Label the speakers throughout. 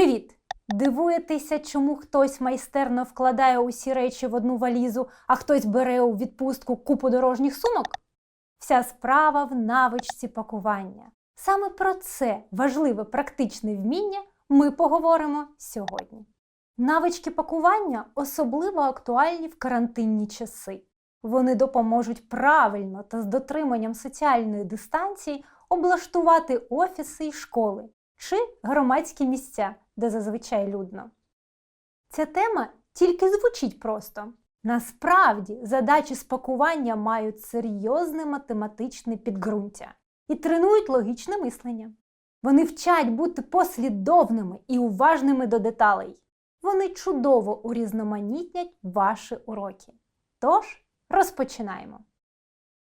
Speaker 1: Привіт! Дивуєтеся, чому хтось майстерно вкладає усі речі в одну валізу, а хтось бере у відпустку купу дорожніх сумок? Вся справа в навичці пакування. Саме про це важливе практичне вміння ми поговоримо сьогодні. Навички пакування особливо актуальні в карантинні часи. Вони допоможуть правильно та з дотриманням соціальної дистанції облаштувати офіси і школи чи громадські місця, де зазвичай людно. Ця тема тільки звучить просто. Насправді задачі з пакування мають серйозне математичне підґрунтя і тренують логічне мислення. Вони вчать бути послідовними і уважними до деталей. Вони чудово урізноманітнять ваші уроки. Тож, розпочинаємо.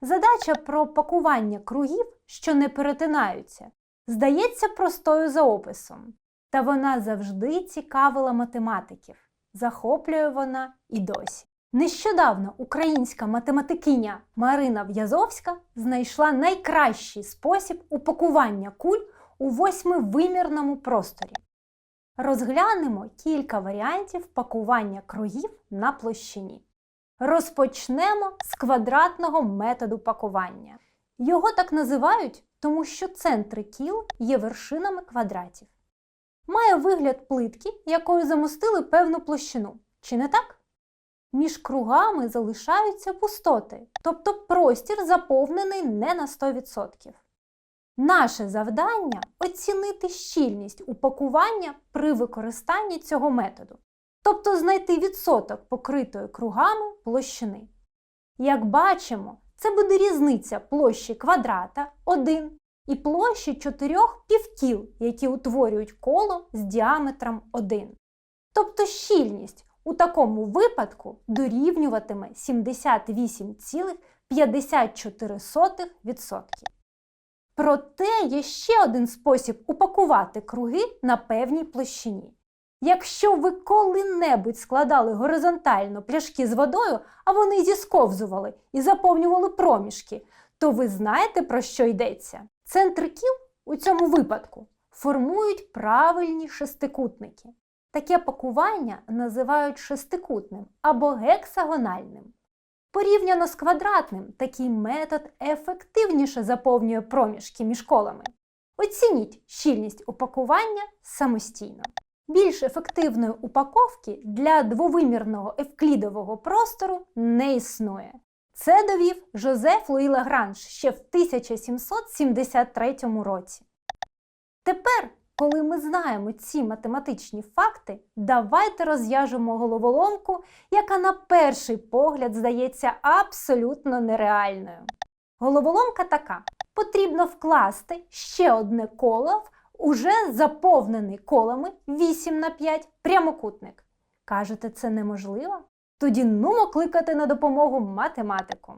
Speaker 1: Задача про пакування кругів, що не перетинаються, здається простою за описом, та вона завжди цікавила математиків. Захоплює вона і досі. Нещодавно українська математикиня Марина В'язовська знайшла найкращий спосіб упакування куль у восьмивимірному просторі. Розглянемо кілька варіантів пакування кругів на площині. Розпочнемо з квадратного методу пакування. Його так називають, тому що центри кіл є вершинами квадратів. Має вигляд плитки, якою замостили певну площину. Чи не так? Між кругами залишаються пустоти, тобто простір заповнений не на 100%. Наше завдання оцінити щільність упакування при використанні цього методу, тобто знайти відсоток покритої кругами площини. Як бачимо, це буде різниця площі квадрата 1 і площі чотирьох півкіл, які утворюють коло з діаметром 1. Тобто щільність у такому випадку дорівнюватиме 78,54%. Проте є ще один спосіб упакувати круги на певній площині. Якщо ви коли-небудь складали горизонтально пляшки з водою, а вони зісковзували і заповнювали проміжки, то ви знаєте, про що йдеться. Центри кіл у цьому випадку формують правильні шестикутники. Таке пакування називають шестикутним або гексагональним. Порівняно з квадратним, такий метод ефективніше заповнює проміжки між колами. Оцініть щільність упакування самостійно. Більш ефективної упаковки для двовимірного евклідового простору не існує. Це довів Жозеф Луї Лагранж ще в 1773 році. Тепер, коли ми знаємо ці математичні факти, давайте розв'яжемо головоломку, яка на перший погляд здається абсолютно нереальною. Головоломка така: потрібно вкласти ще одне коло в уже заповнений колами 8 на 5 прямокутник. Кажете, це неможливо? Тоді нумо кликати на допомогу математику.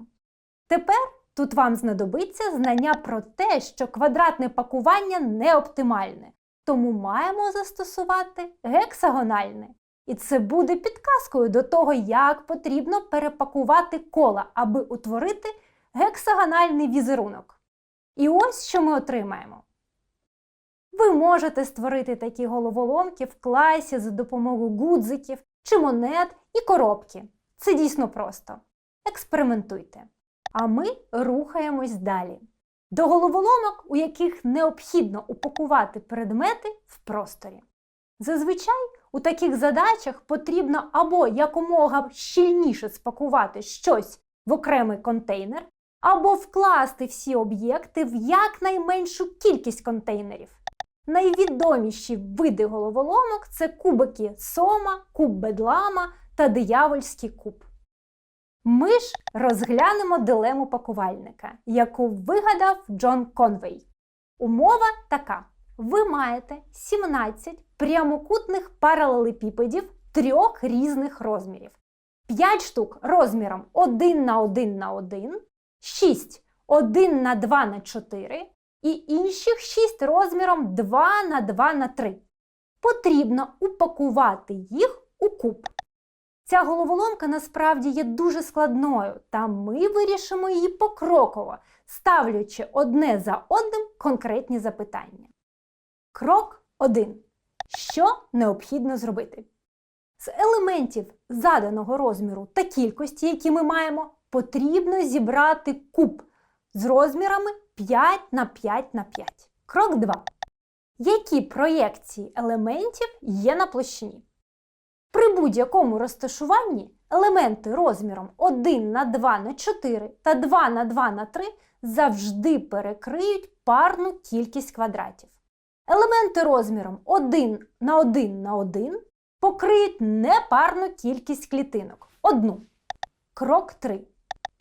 Speaker 1: Тепер тут вам знадобиться знання про те, що квадратне пакування не оптимальне, тому маємо застосувати гексагональне. І це буде підказкою до того, як потрібно перепакувати кола, аби утворити гексагональний візерунок. І ось що ми отримаємо. Ви можете створити такі головоломки в класі за допомогою гудзиків чи монет і коробки. Це дійсно просто. Експериментуйте. А ми рухаємось далі. До головоломок, у яких необхідно упакувати предмети в просторі. Зазвичай у таких задачах потрібно або якомога щільніше спакувати щось в окремий контейнер, або вкласти всі об'єкти в якнайменшу кількість контейнерів. Найвідоміші види головоломок це кубики Сома, куб Бедлама та диявольський куб. Ми ж розглянемо дилему пакувальника, яку вигадав Джон Конвей. Умова така: ви маєте 17 прямокутних паралелепіпедів трьох різних розмірів. 5 штук розміром 1 на 1 на 1, 6 1 на 2 на 4 і інших 6 розміром 2 на 2 на 3. Потрібно упакувати їх у куб. Ця головоломка насправді є дуже складною, та ми вирішимо її покроково, ставлячи одне за одним конкретні запитання. Крок 1. Що необхідно зробити? З елементів заданого розміру та кількості, які ми маємо, потрібно зібрати куб з розмірами 5 на 5 на 5. Крок 2. Які проєкції елементів є на площині? При будь-якому розташуванні елементи розміром 1 на 2 на 4 та 2 на 2 на 3 завжди перекриють парну кількість квадратів. Елементи розміром 1 на 1 на 1 покриють непарну кількість клітинок одну. Крок 3.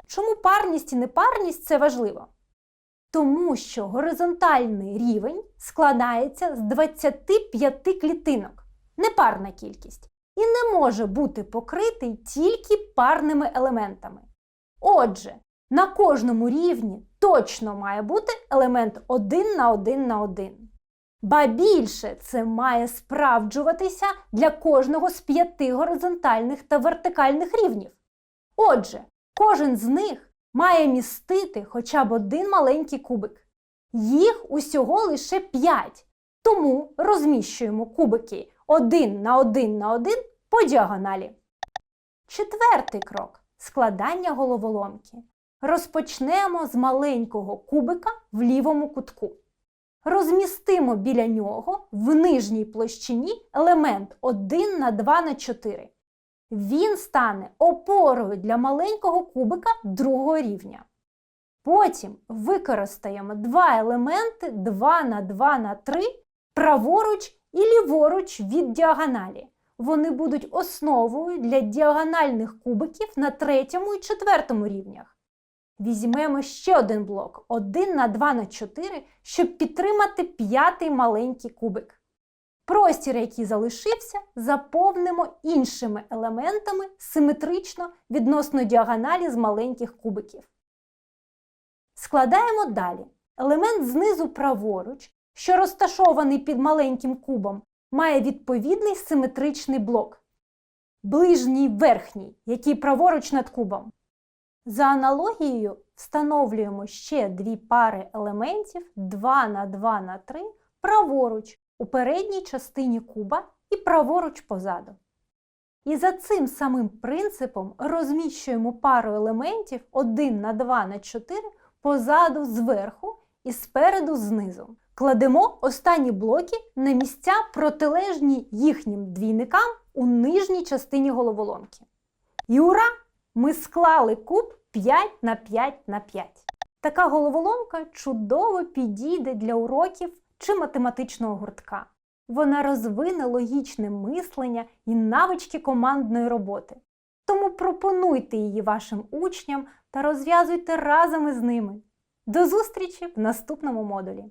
Speaker 1: Чому парність і непарність це важливо? Тому що горизонтальний рівень складається з 25 клітинок, непарна кількість, і не може бути покритий тільки парними елементами. Отже, на кожному рівні точно має бути елемент 1 на 1 на 1. Ба більше це має справджуватися для кожного з п'яти горизонтальних та вертикальних рівнів. Отже, кожен з них має містити хоча б один маленький кубик. Їх усього лише 5, тому розміщуємо кубики 1 на 1 на 1 по діагоналі. Четвертий крок складання головоломки. Розпочнемо з маленького кубика в лівому кутку. Розмістимо біля нього в нижній площині елемент 1 на 2 на 4. Він стане опорою для маленького кубика другого рівня. Потім використаємо два елементи 2 на 2 на 3 праворуч і ліворуч від діагоналі. Вони будуть основою для діагональних кубиків на третьому і четвертому рівнях. Візьмемо ще один блок 1 на 2 на 4, щоб підтримати п'ятий маленький кубик. Простір, який залишився, заповнимо іншими елементами симетрично відносно діагоналі з маленьких кубиків. Складаємо далі. Елемент знизу праворуч, що розташований під маленьким кубом, має відповідний симетричний блок. Ближній верхній, який праворуч над кубом. За аналогією встановлюємо ще дві пари елементів 2 на 2 на 3 праворуч у передній частині куба і праворуч позаду. І за цим самим принципом розміщуємо пару елементів 1 на 2 на 4 позаду зверху і спереду знизу. Кладемо останні блоки на місця протилежні їхнім двійникам у нижній частині головоломки. І ура! Ми склали куб 5 на 5 на 5. Така головоломка чудово підійде для уроків чи математичного гуртка. Вона розвине логічне мислення і навички командної роботи. Тому пропонуйте її вашим учням та розв'язуйте разом із ними. До зустрічі в наступному модулі!